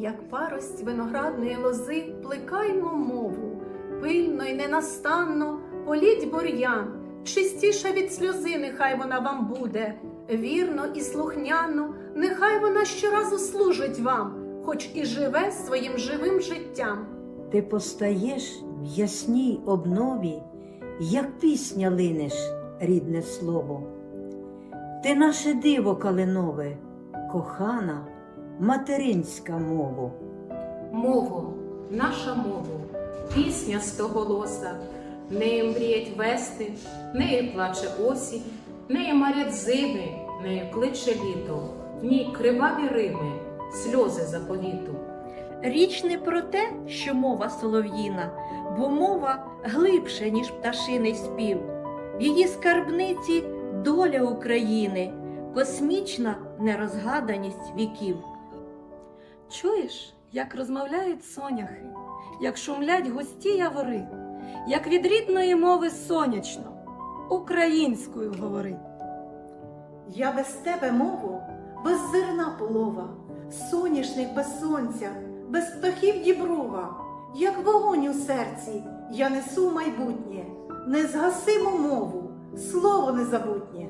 як парость виноградної лози, плекаймо мову, пильно й ненастанно політь бур'ян, чистіша від сльози, нехай вона вам буде, вірно і слухняно, нехай вона щоразу служить вам, хоч і живе своїм живим життям. Ти постаєш в ясній обнові, як пісня линеш, рідне слово. Ти наше диво калинове, кохана материнська мову. Мову, наша мову, пісня стоголоса, нею мріять вести, нею плаче осінь, нею марять зими, нею кличе літо, в ній криваві рими, сльози заповіту. Річ не про те, що мова солов'їна, бо мова глибше, ніж пташиний спів. В її скарбниці доля України, космічна нерозгаданість віків. Чуєш, як розмовляють соняхи, як шумлять густі явори, як від рідної мови сонячно, українською говори. Я без тебе мову, без зерна полова, соняшник без сонця, без птахів діброва, як вогонь у серці, я несу майбутнє, незгасиму мову, слово незабутнє.